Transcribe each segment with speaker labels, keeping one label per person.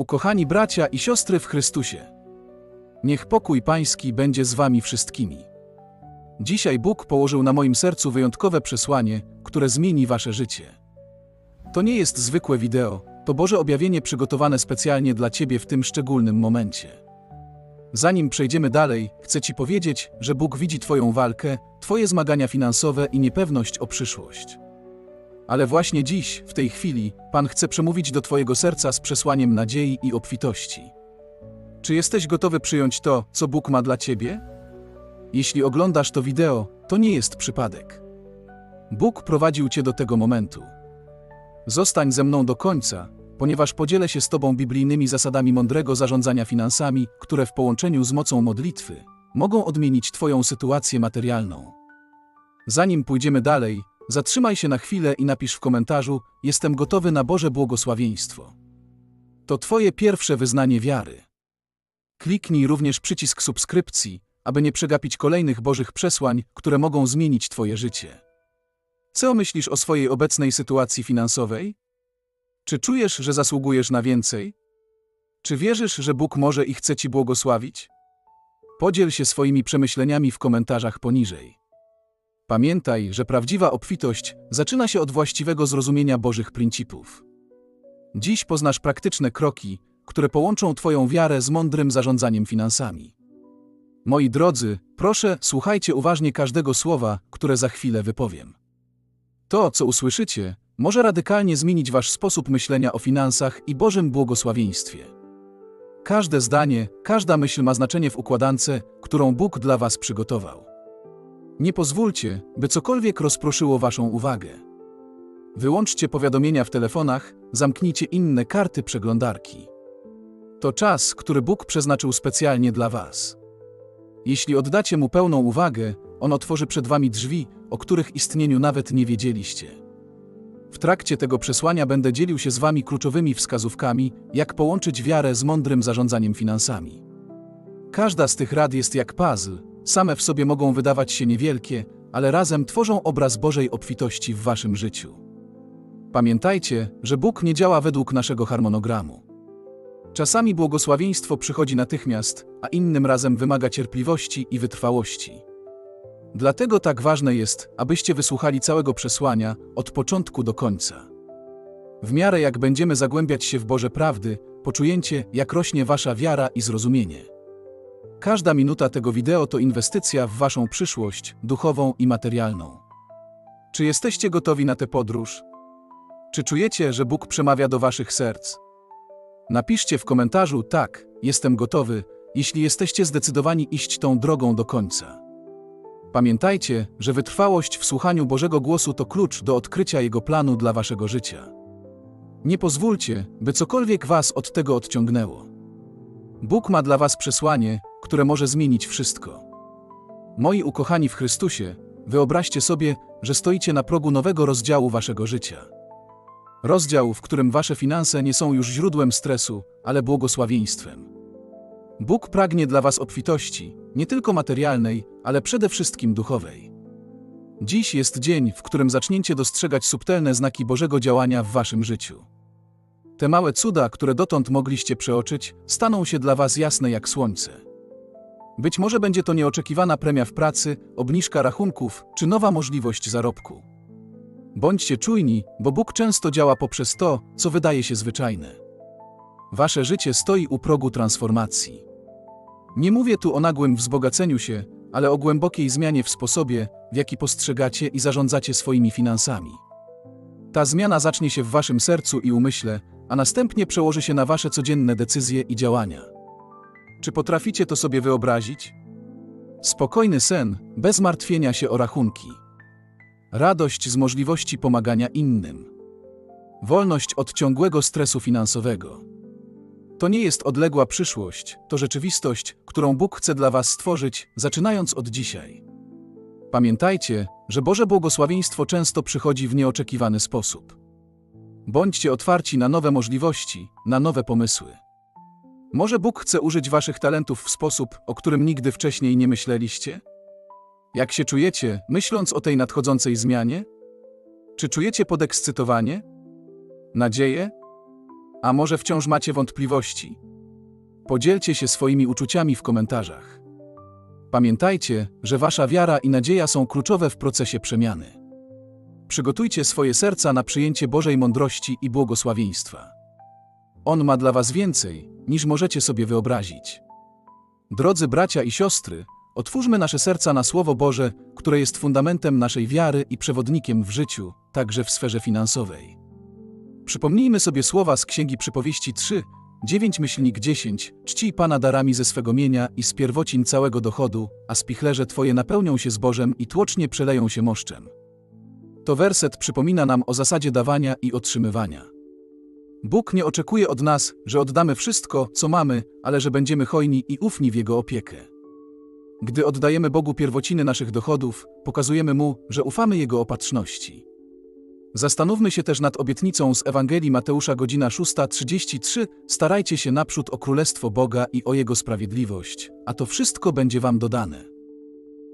Speaker 1: Ukochani bracia i siostry w Chrystusie, niech pokój Pański będzie z Wami wszystkimi. Dzisiaj Bóg położył na moim sercu wyjątkowe przesłanie, które zmieni Wasze życie. To nie jest zwykłe wideo, to Boże objawienie przygotowane specjalnie dla Ciebie w tym szczególnym momencie. Zanim przejdziemy dalej, chcę Ci powiedzieć, że Bóg widzi Twoją walkę, Twoje zmagania finansowe i niepewność o przyszłość. Ale właśnie dziś, w tej chwili, Pan chce przemówić do Twojego serca z przesłaniem nadziei i obfitości. Czy jesteś gotowy przyjąć to, co Bóg ma dla Ciebie? Jeśli oglądasz to wideo, to nie jest przypadek. Bóg prowadził Cię do tego momentu. Zostań ze mną do końca, ponieważ podzielę się z Tobą biblijnymi zasadami mądrego zarządzania finansami, które w połączeniu z mocą modlitwy mogą odmienić Twoją sytuację materialną. Zanim pójdziemy dalej, zatrzymaj się na chwilę i napisz w komentarzu: Jestem gotowy na Boże błogosławieństwo. To Twoje pierwsze wyznanie wiary. Kliknij również przycisk subskrypcji, aby nie przegapić kolejnych Bożych przesłań, które mogą zmienić Twoje życie. Co myślisz o swojej obecnej sytuacji finansowej? Czy czujesz, że zasługujesz na więcej? Czy wierzysz, że Bóg może i chce Ci błogosławić? Podziel się swoimi przemyśleniami w komentarzach poniżej. Pamiętaj, że prawdziwa obfitość zaczyna się od właściwego zrozumienia Bożych pryncypów. Dziś poznasz praktyczne kroki, które połączą Twoją wiarę z mądrym zarządzaniem finansami. Moi drodzy, proszę, słuchajcie uważnie każdego słowa, które za chwilę wypowiem. To, co usłyszycie, może radykalnie zmienić Wasz sposób myślenia o finansach i Bożym błogosławieństwie. Każde zdanie, każda myśl ma znaczenie w układance, którą Bóg dla Was przygotował. Nie pozwólcie, by cokolwiek rozproszyło Waszą uwagę. Wyłączcie powiadomienia w telefonach, zamknijcie inne karty przeglądarki. To czas, który Bóg przeznaczył specjalnie dla Was. Jeśli oddacie Mu pełną uwagę, On otworzy przed Wami drzwi, o których istnieniu nawet nie wiedzieliście. W trakcie tego przesłania będę dzielił się z Wami kluczowymi wskazówkami, jak połączyć wiarę z mądrym zarządzaniem finansami. Każda z tych rad jest jak puzzle, same w sobie mogą wydawać się niewielkie, ale razem tworzą obraz Bożej obfitości w Waszym życiu. Pamiętajcie, że Bóg nie działa według naszego harmonogramu. Czasami błogosławieństwo przychodzi natychmiast, a innym razem wymaga cierpliwości i wytrwałości. Dlatego tak ważne jest, abyście wysłuchali całego przesłania, od początku do końca. W miarę jak będziemy zagłębiać się w Boże prawdy, poczujecie, jak rośnie wasza wiara i zrozumienie. Każda minuta tego wideo to inwestycja w waszą przyszłość, duchową i materialną. Czy jesteście gotowi na tę podróż? Czy czujecie, że Bóg przemawia do waszych serc? Napiszcie w komentarzu tak, jestem gotowy, jeśli jesteście zdecydowani iść tą drogą do końca. Pamiętajcie, że wytrwałość w słuchaniu Bożego głosu to klucz do odkrycia Jego planu dla waszego życia. Nie pozwólcie, by cokolwiek was od tego odciągnęło. Bóg ma dla was przesłanie, które może zmienić wszystko. Moi ukochani w Chrystusie, wyobraźcie sobie, że stoicie na progu nowego rozdziału waszego życia. Rozdział, w którym wasze finanse nie są już źródłem stresu, ale błogosławieństwem. Bóg pragnie dla was obfitości, nie tylko materialnej, ale przede wszystkim duchowej. Dziś jest dzień, w którym zaczniecie dostrzegać subtelne znaki Bożego działania w waszym życiu. Te małe cuda, które dotąd mogliście przeoczyć, staną się dla was jasne jak słońce. Być może będzie to nieoczekiwana premia w pracy, obniżka rachunków czy nowa możliwość zarobku. Bądźcie czujni, bo Bóg często działa poprzez to, co wydaje się zwyczajne. Wasze życie stoi u progu transformacji. Nie mówię tu o nagłym wzbogaceniu się, ale o głębokiej zmianie w sposobie, w jaki postrzegacie i zarządzacie swoimi finansami. Ta zmiana zacznie się w waszym sercu i umyśle, a następnie przełoży się na wasze codzienne decyzje i działania. Czy potraficie to sobie wyobrazić? Spokojny sen, bez martwienia się o rachunki. Radość z możliwości pomagania innym. Wolność od ciągłego stresu finansowego. To nie jest odległa przyszłość, to rzeczywistość, którą Bóg chce dla Was stworzyć, zaczynając od dzisiaj. Pamiętajcie, że Boże błogosławieństwo często przychodzi w nieoczekiwany sposób. Bądźcie otwarci na nowe możliwości, na nowe pomysły. Może Bóg chce użyć Waszych talentów w sposób, o którym nigdy wcześniej nie myśleliście? Jak się czujecie, myśląc o tej nadchodzącej zmianie? Czy czujecie podekscytowanie? Nadzieję? A może wciąż macie wątpliwości? Podzielcie się swoimi uczuciami w komentarzach. Pamiętajcie, że wasza wiara i nadzieja są kluczowe w procesie przemiany. Przygotujcie swoje serca na przyjęcie Bożej mądrości i błogosławieństwa. On ma dla was więcej, niż możecie sobie wyobrazić. Drodzy bracia i siostry, otwórzmy nasze serca na Słowo Boże, które jest fundamentem naszej wiary i przewodnikiem w życiu, także w sferze finansowej. Przypomnijmy sobie słowa z Księgi Przypowieści 3, 9 myślnik 10, czcij Pana darami ze swego mienia i z pierwocin całego dochodu, a spichlerze Twoje napełnią się zbożem i tłocznie przeleją się moszczem. To werset przypomina nam o zasadzie dawania i otrzymywania. Bóg nie oczekuje od nas, że oddamy wszystko, co mamy, ale że będziemy hojni i ufni w Jego opiekę. Gdy oddajemy Bogu pierwociny naszych dochodów, pokazujemy Mu, że ufamy Jego opatrzności. Zastanówmy się też nad obietnicą z Ewangelii Mateusza godzina 6.33 Starajcie się naprzód o Królestwo Boga i o Jego sprawiedliwość, a to wszystko będzie Wam dodane.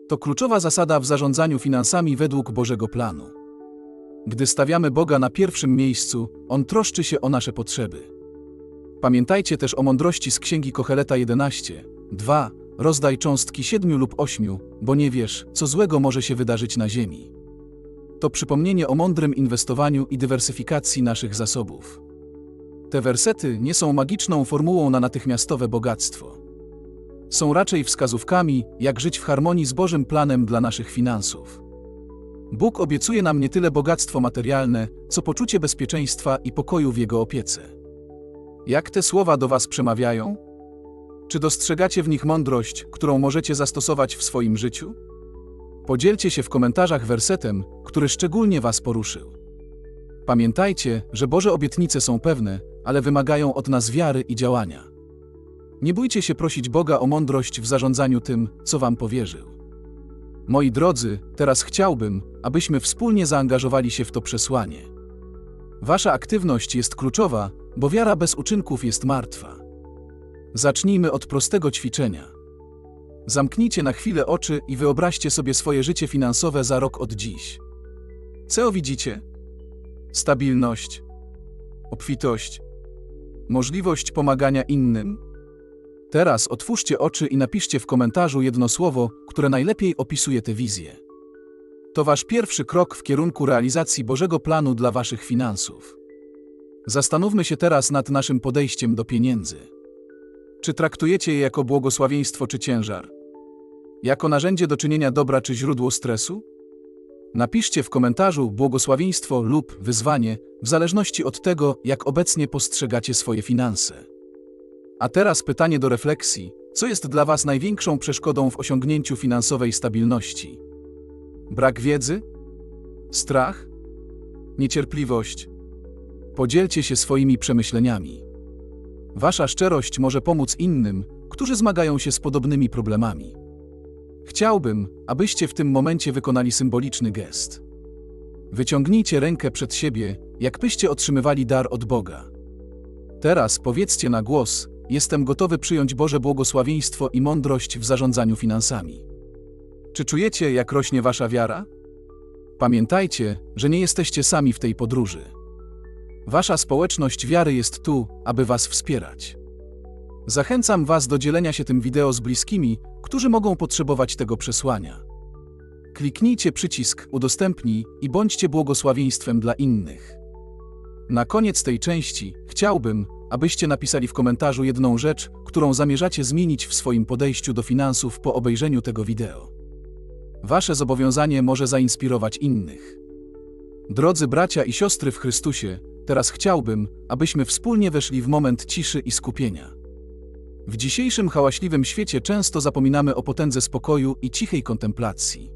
Speaker 1: To kluczowa zasada w zarządzaniu finansami według Bożego planu. Gdy stawiamy Boga na pierwszym miejscu, On troszczy się o nasze potrzeby. Pamiętajcie też o mądrości z Księgi Kocheleta 11, 2. Rozdaj cząstki siedmiu lub ośmiu, bo nie wiesz, co złego może się wydarzyć na ziemi. To przypomnienie o mądrym inwestowaniu i dywersyfikacji naszych zasobów. Te wersety nie są magiczną formułą na natychmiastowe bogactwo. Są raczej wskazówkami, jak żyć w harmonii z Bożym planem dla naszych finansów. Bóg obiecuje nam nie tyle bogactwo materialne, co poczucie bezpieczeństwa i pokoju w Jego opiece. Jak te słowa do Was przemawiają? Czy dostrzegacie w nich mądrość, którą możecie zastosować w swoim życiu? Podzielcie się w komentarzach wersetem, który szczególnie Was poruszył. Pamiętajcie, że Boże obietnice są pewne, ale wymagają od nas wiary i działania. Nie bójcie się prosić Boga o mądrość w zarządzaniu tym, co Wam powierzył. Moi drodzy, teraz chciałbym, abyśmy wspólnie zaangażowali się w to przesłanie. Wasza aktywność jest kluczowa, bo wiara bez uczynków jest martwa. Zacznijmy od prostego ćwiczenia. Zamknijcie na chwilę oczy i wyobraźcie sobie swoje życie finansowe za rok od dziś. Co widzicie? Stabilność, obfitość, możliwość pomagania innym. Teraz otwórzcie oczy i napiszcie w komentarzu jedno słowo, które najlepiej opisuje tę wizję. To wasz pierwszy krok w kierunku realizacji Bożego planu dla waszych finansów. Zastanówmy się teraz nad naszym podejściem do pieniędzy. Czy traktujecie je jako błogosławieństwo czy ciężar? Jako narzędzie do czynienia dobra czy źródło stresu? Napiszcie w komentarzu błogosławieństwo lub wyzwanie, w zależności od tego, jak obecnie postrzegacie swoje finanse. A teraz pytanie do refleksji: co jest dla Was największą przeszkodą w osiągnięciu finansowej stabilności? Brak wiedzy? Strach? Niecierpliwość? Podzielcie się swoimi przemyśleniami. Wasza szczerość może pomóc innym, którzy zmagają się z podobnymi problemami. Chciałbym, abyście w tym momencie wykonali symboliczny gest. Wyciągnijcie rękę przed siebie, jakbyście otrzymywali dar od Boga. Teraz powiedzcie na głos: Jestem gotowy przyjąć Boże błogosławieństwo i mądrość w zarządzaniu finansami. Czy czujecie, jak rośnie wasza wiara? Pamiętajcie, że nie jesteście sami w tej podróży. Wasza społeczność wiary jest tu, aby was wspierać. Zachęcam was do dzielenia się tym wideo z bliskimi, którzy mogą potrzebować tego przesłania. Kliknijcie przycisk Udostępnij i bądźcie błogosławieństwem dla innych. Na koniec tej części chciałbym, abyście napisali w komentarzu jedną rzecz, którą zamierzacie zmienić w swoim podejściu do finansów po obejrzeniu tego wideo. Wasze zobowiązanie może zainspirować innych. Drodzy bracia i siostry w Chrystusie, teraz chciałbym, abyśmy wspólnie weszli w moment ciszy i skupienia. W dzisiejszym hałaśliwym świecie często zapominamy o potędze spokoju i cichej kontemplacji.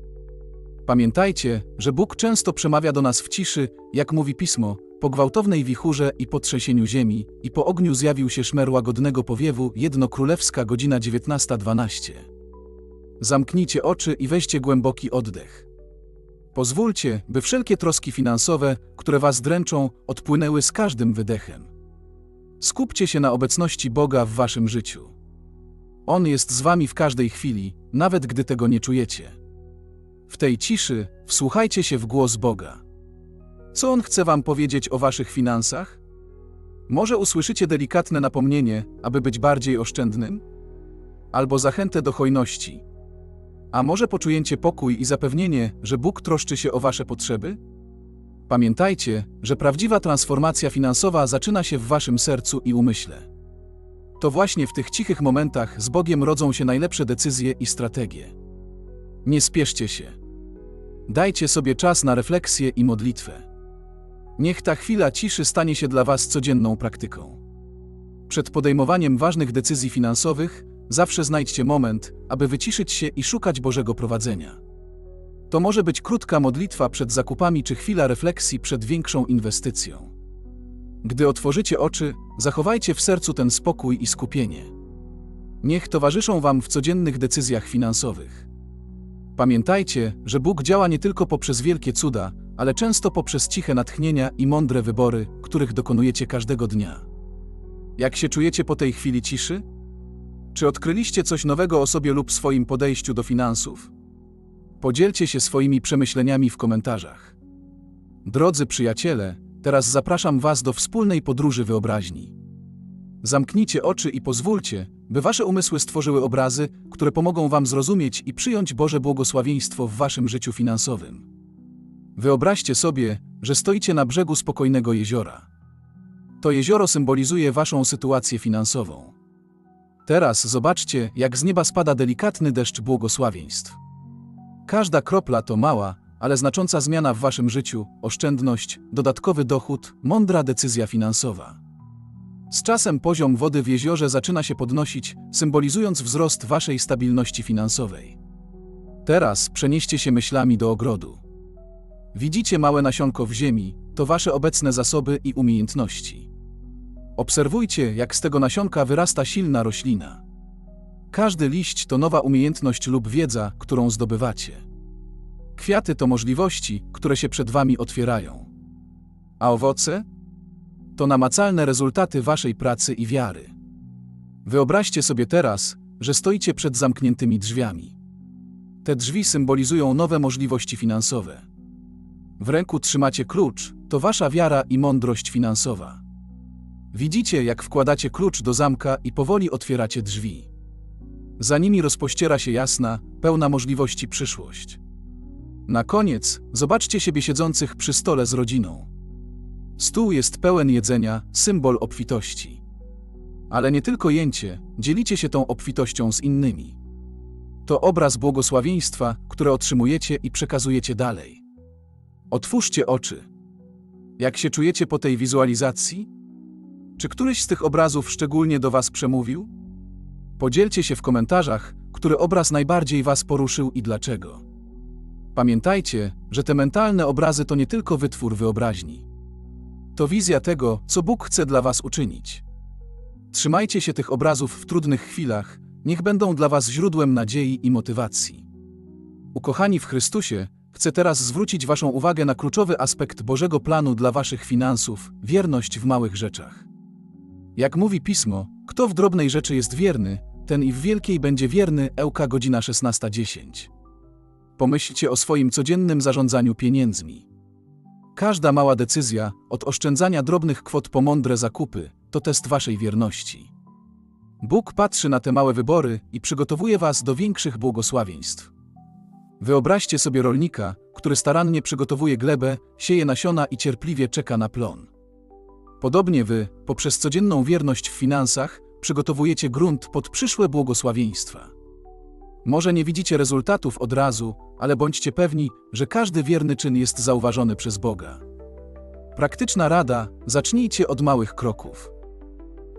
Speaker 1: Pamiętajcie, że Bóg często przemawia do nas w ciszy, jak mówi pismo, po gwałtownej wichurze i potrzęsieniu ziemi, i po ogniu zjawił się szmer łagodnego powiewu, jedno królewska godzina 19.12. Zamknijcie oczy i weźcie głęboki oddech. Pozwólcie, by wszelkie troski finansowe, które was dręczą, odpłynęły z każdym wydechem. Skupcie się na obecności Boga w waszym życiu. On jest z wami w każdej chwili, nawet gdy tego nie czujecie. W tej ciszy wsłuchajcie się w głos Boga. Co On chce wam powiedzieć o waszych finansach? Może usłyszycie delikatne napomnienie, aby być bardziej oszczędnym? Albo zachętę do hojności. A może poczujecie pokój i zapewnienie, że Bóg troszczy się o wasze potrzeby? Pamiętajcie, że prawdziwa transformacja finansowa zaczyna się w waszym sercu i umyśle. To właśnie w tych cichych momentach z Bogiem rodzą się najlepsze decyzje i strategie. Nie spieszcie się. Dajcie sobie czas na refleksję i modlitwę. Niech ta chwila ciszy stanie się dla Was codzienną praktyką. Przed podejmowaniem ważnych decyzji finansowych zawsze znajdźcie moment, aby wyciszyć się i szukać Bożego prowadzenia. To może być krótka modlitwa przed zakupami czy chwila refleksji przed większą inwestycją. Gdy otworzycie oczy, zachowajcie w sercu ten spokój i skupienie. Niech towarzyszą Wam w codziennych decyzjach finansowych. Pamiętajcie, że Bóg działa nie tylko poprzez wielkie cuda, ale często poprzez ciche natchnienia i mądre wybory, których dokonujecie każdego dnia. Jak się czujecie po tej chwili ciszy? Czy odkryliście coś nowego o sobie lub swoim podejściu do finansów? Podzielcie się swoimi przemyśleniami w komentarzach. Drodzy przyjaciele, teraz zapraszam Was do wspólnej podróży wyobraźni. Zamknijcie oczy i pozwólcie, by Wasze umysły stworzyły obrazy, które pomogą Wam zrozumieć i przyjąć Boże błogosławieństwo w Waszym życiu finansowym. Wyobraźcie sobie, że stoicie na brzegu spokojnego jeziora. To jezioro symbolizuje Waszą sytuację finansową. Teraz zobaczcie, jak z nieba spada delikatny deszcz błogosławieństw. Każda kropla to mała, ale znacząca zmiana w Waszym życiu, oszczędność, dodatkowy dochód, mądra decyzja finansowa. Z czasem poziom wody w jeziorze zaczyna się podnosić, symbolizując wzrost Waszej stabilności finansowej. Teraz przenieście się myślami do ogrodu. Widzicie małe nasionko w ziemi, to Wasze obecne zasoby i umiejętności. Obserwujcie, jak z tego nasionka wyrasta silna roślina. Każdy liść to nowa umiejętność lub wiedza, którą zdobywacie. Kwiaty to możliwości, które się przed Wami otwierają. A owoce? To namacalne rezultaty Waszej pracy i wiary. Wyobraźcie sobie teraz, że stoicie przed zamkniętymi drzwiami. Te drzwi symbolizują nowe możliwości finansowe. W ręku trzymacie klucz, to wasza wiara i mądrość finansowa. Widzicie, jak wkładacie klucz do zamka i powoli otwieracie drzwi. Za nimi rozpościera się jasna, pełna możliwości przyszłość. Na koniec zobaczcie siebie siedzących przy stole z rodziną. Stół jest pełen jedzenia, symbol obfitości. Ale nie tylko jęcie, dzielicie się tą obfitością z innymi. To obraz błogosławieństwa, które otrzymujecie i przekazujecie dalej. Otwórzcie oczy. Jak się czujecie po tej wizualizacji? Czy któryś z tych obrazów szczególnie do Was przemówił? Podzielcie się w komentarzach, który obraz najbardziej Was poruszył i dlaczego. Pamiętajcie, że te mentalne obrazy to nie tylko wytwór wyobraźni. To wizja tego, co Bóg chce dla Was uczynić. Trzymajcie się tych obrazów w trudnych chwilach, niech będą dla Was źródłem nadziei i motywacji. Ukochani w Chrystusie, chcę teraz zwrócić Waszą uwagę na kluczowy aspekt Bożego planu dla Waszych finansów wierność w małych rzeczach. Jak mówi pismo, kto w drobnej rzeczy jest wierny, ten i w wielkiej będzie wierny. Ełka godzina 16.10. Pomyślcie o swoim codziennym zarządzaniu pieniędzmi. Każda mała decyzja, od oszczędzania drobnych kwot po mądre zakupy, to test Waszej wierności. Bóg patrzy na te małe wybory i przygotowuje Was do większych błogosławieństw. Wyobraźcie sobie rolnika, który starannie przygotowuje glebę, sieje nasiona i cierpliwie czeka na plon. Podobnie wy, poprzez codzienną wierność w finansach, przygotowujecie grunt pod przyszłe błogosławieństwa. Może nie widzicie rezultatów od razu, ale bądźcie pewni, że każdy wierny czyn jest zauważony przez Boga. Praktyczna rada: zacznijcie od małych kroków.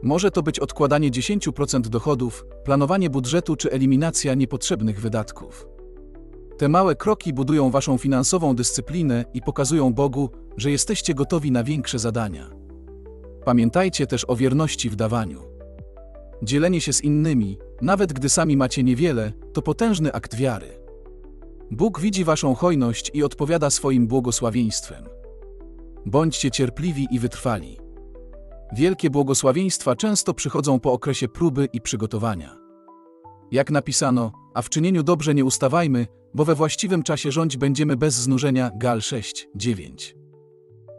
Speaker 1: Może to być odkładanie 10% dochodów, planowanie budżetu czy eliminacja niepotrzebnych wydatków. Te małe kroki budują waszą finansową dyscyplinę i pokazują Bogu, że jesteście gotowi na większe zadania. Pamiętajcie też o wierności w dawaniu. Dzielenie się z innymi, nawet gdy sami macie niewiele, to potężny akt wiary. Bóg widzi waszą hojność i odpowiada swoim błogosławieństwem. Bądźcie cierpliwi i wytrwali. Wielkie błogosławieństwa często przychodzą po okresie próby i przygotowania. Jak napisano, a w czynieniu dobrze nie ustawajmy, bo we właściwym czasie rządź będziemy bez znużenia. Gal 6, 9.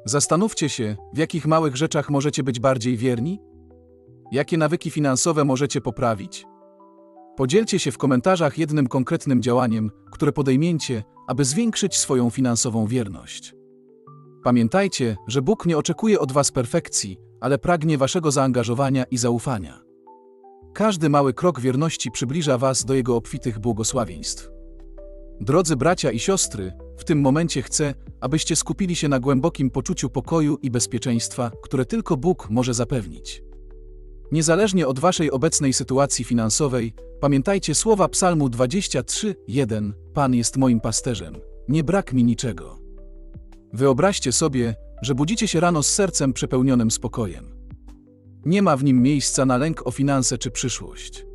Speaker 1: Zastanówcie się, w jakich małych rzeczach możecie być bardziej wierni? Jakie nawyki finansowe możecie poprawić? Podzielcie się w komentarzach jednym konkretnym działaniem, które podejmiecie, aby zwiększyć swoją finansową wierność. Pamiętajcie, że Bóg nie oczekuje od Was perfekcji, ale pragnie Waszego zaangażowania i zaufania. Każdy mały krok wierności przybliża Was do Jego obfitych błogosławieństw. Drodzy bracia i siostry, w tym momencie chcę, abyście skupili się na głębokim poczuciu pokoju i bezpieczeństwa, które tylko Bóg może zapewnić. Niezależnie od Waszej obecnej sytuacji finansowej, pamiętajcie słowa Psalmu 23:1: Pan jest moim pasterzem, nie brak mi niczego. Wyobraźcie sobie, że budzicie się rano z sercem przepełnionym spokojem. Nie ma w nim miejsca na lęk o finanse czy przyszłość.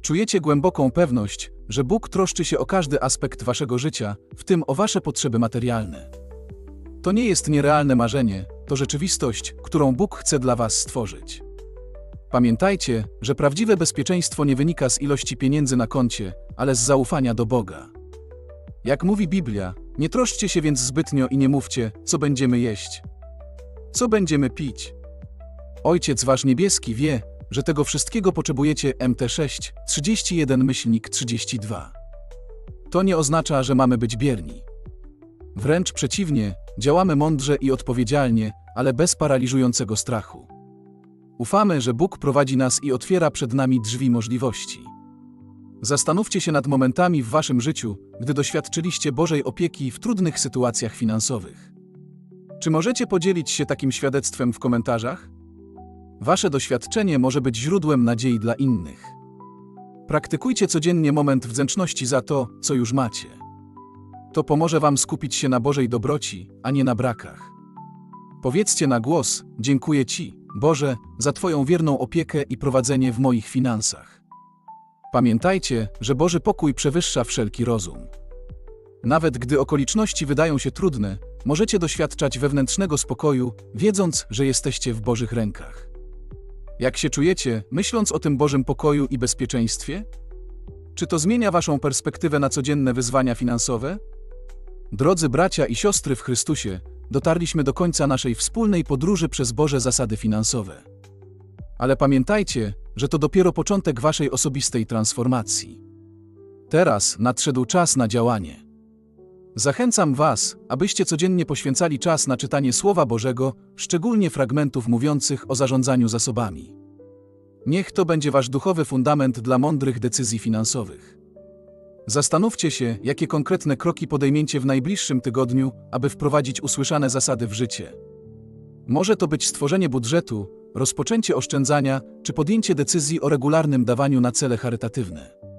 Speaker 1: Czujecie głęboką pewność, że Bóg troszczy się o każdy aspekt waszego życia, w tym o wasze potrzeby materialne. To nie jest nierealne marzenie, to rzeczywistość, którą Bóg chce dla was stworzyć. Pamiętajcie, że prawdziwe bezpieczeństwo nie wynika z ilości pieniędzy na koncie, ale z zaufania do Boga. Jak mówi Biblia, nie troszczcie się więc zbytnio i nie mówcie, co będziemy jeść, co będziemy pić. Ojciec wasz niebieski wie, że tego wszystkiego potrzebujecie MT6 31 myślnik 32. To nie oznacza, że mamy być bierni. Wręcz przeciwnie, działamy mądrze i odpowiedzialnie, ale bez paraliżującego strachu. Ufamy, że Bóg prowadzi nas i otwiera przed nami drzwi możliwości. Zastanówcie się nad momentami w waszym życiu, gdy doświadczyliście Bożej opieki w trudnych sytuacjach finansowych. Czy możecie podzielić się takim świadectwem w komentarzach? Wasze doświadczenie może być źródłem nadziei dla innych. Praktykujcie codziennie moment wdzięczności za to, co już macie. To pomoże Wam skupić się na Bożej dobroci, a nie na brakach. Powiedzcie na głos: Dziękuję Ci, Boże, za Twoją wierną opiekę i prowadzenie w moich finansach. Pamiętajcie, że Boży pokój przewyższa wszelki rozum. Nawet gdy okoliczności wydają się trudne, możecie doświadczać wewnętrznego spokoju, wiedząc, że jesteście w Bożych rękach. Jak się czujecie, myśląc o tym Bożym pokoju i bezpieczeństwie? Czy to zmienia Waszą perspektywę na codzienne wyzwania finansowe? Drodzy bracia i siostry w Chrystusie, dotarliśmy do końca naszej wspólnej podróży przez Boże zasady finansowe. Ale pamiętajcie, że to dopiero początek Waszej osobistej transformacji. Teraz nadszedł czas na działanie. Zachęcam Was, abyście codziennie poświęcali czas na czytanie Słowa Bożego, szczególnie fragmentów mówiących o zarządzaniu zasobami. Niech to będzie Wasz duchowy fundament dla mądrych decyzji finansowych. Zastanówcie się, jakie konkretne kroki podejmiecie w najbliższym tygodniu, aby wprowadzić usłyszane zasady w życie. Może to być stworzenie budżetu, rozpoczęcie oszczędzania czy podjęcie decyzji o regularnym dawaniu na cele charytatywne.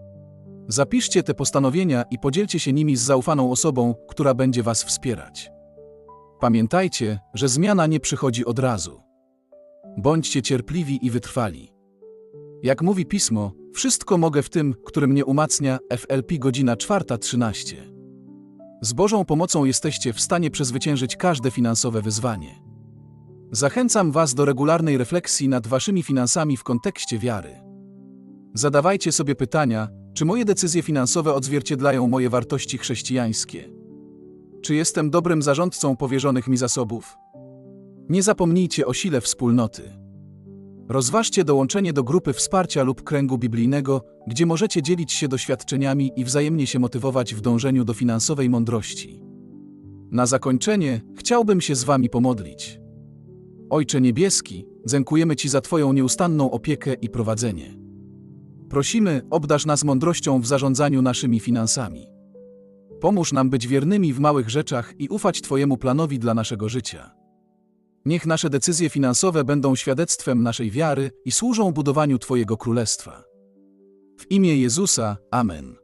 Speaker 1: Zapiszcie te postanowienia i podzielcie się nimi z zaufaną osobą, która będzie Was wspierać. Pamiętajcie, że zmiana nie przychodzi od razu. Bądźcie cierpliwi i wytrwali. Jak mówi pismo, wszystko mogę w tym, który mnie umacnia, FLP godzina 4.13. Z Bożą pomocą jesteście w stanie przezwyciężyć każde finansowe wyzwanie. Zachęcam Was do regularnej refleksji nad Waszymi finansami w kontekście wiary. Zadawajcie sobie pytania, czy moje decyzje finansowe odzwierciedlają moje wartości chrześcijańskie? Czy jestem dobrym zarządcą powierzonych mi zasobów? Nie zapomnijcie o sile wspólnoty. Rozważcie dołączenie do grupy wsparcia lub kręgu biblijnego, gdzie możecie dzielić się doświadczeniami i wzajemnie się motywować w dążeniu do finansowej mądrości. Na zakończenie chciałbym się z Wami pomodlić. Ojcze Niebieski, dziękujemy Ci za Twoją nieustanną opiekę i prowadzenie. Prosimy, obdarz nas mądrością w zarządzaniu naszymi finansami. Pomóż nam być wiernymi w małych rzeczach i ufać Twojemu planowi dla naszego życia. Niech nasze decyzje finansowe będą świadectwem naszej wiary i służą budowaniu Twojego królestwa. W imię Jezusa, Amen.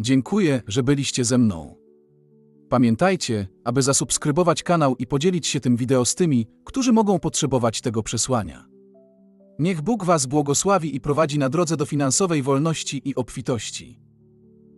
Speaker 1: Dziękuję, że byliście ze mną. Pamiętajcie, aby zasubskrybować kanał i podzielić się tym wideo z tymi, którzy mogą potrzebować tego przesłania. Niech Bóg Was błogosławi i prowadzi na drodze do finansowej wolności i obfitości.